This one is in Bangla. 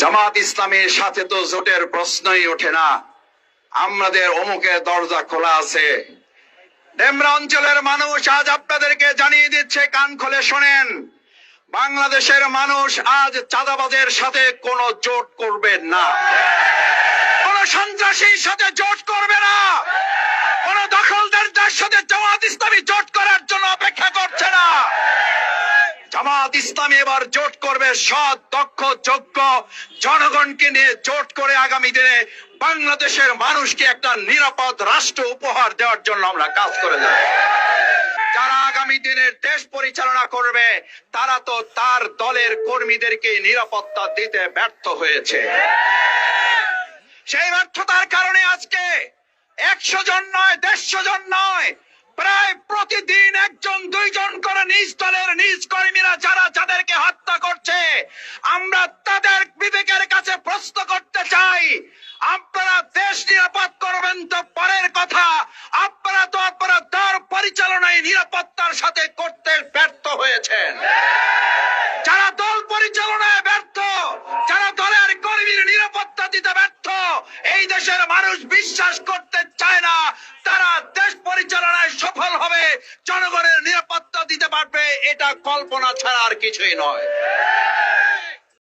জামাত ইসলামের সাথে তো জোটের প্রশ্নই ওঠে না। আমাদের অমুকের দরজা খোলা আছে। ডেমরা অঞ্চলের মানুষ আজ আপনাদেরকে জানিয়ে দিচ্ছে, কান খুলে শোনেন। বাংলাদেশের মানুষ আজ চাঁদাবাজের সাথে কোনো জোট করবে না। কোন সন্ত্রাসীর সাথে জোট করবে না। কোন দখলদারদের সাথে জামাত ইসলামী জোট করার জন্য জামাত ইসলামী এবার জোট করবে সৎ, দক্ষ, যোগ্য জনগণকে নিয়ে জোট করে আগামী দিনে বাংলাদেশের মানুষকে একটা নিরাপদ রাষ্ট্র উপহার দেওয়ার জন্য আমরা কাজ করে যাব। যারা আগামী দিনের দেশ পরিচালনা করবে, তারা তো তার দলের কর্মীদেরকে নিরাপত্তা দিতে ব্যর্থ হয়েছে। সেই ব্যর্থতার কারণে আজকে একশো জন নয়, দেড়শো জন নয়, প্রায় প্রতিদিন একজন, দুইজন করে নিজ দলের নিজ কর্মীরা যারা যাদেরকে হত্যা করছে আমরা তাদের বিবেকের কাছে প্রশ্ন করতে চাই। আপনারা দেশ নিরাপদ করবেন তো পরের কথা। আপনারা তো আপনারা দর পরিচালনায় নিরাপত্তার সাথে করতে ব্যর্থ হয়েছেন। যারা দল পরিচালনায় ব্যর্থ, যারা দলের কর্মীর নিরাপত্তা দিতে ব্যর্থ, এই দেশের মানুষ বিশ্বাস করতে চায় না। তারা দেশ পরিচালনায় সফল হবে, জনগণের নিরাপত্তা দিতে পারবে, এটা কল্পনা ছাড়া আর কিছুই নয়।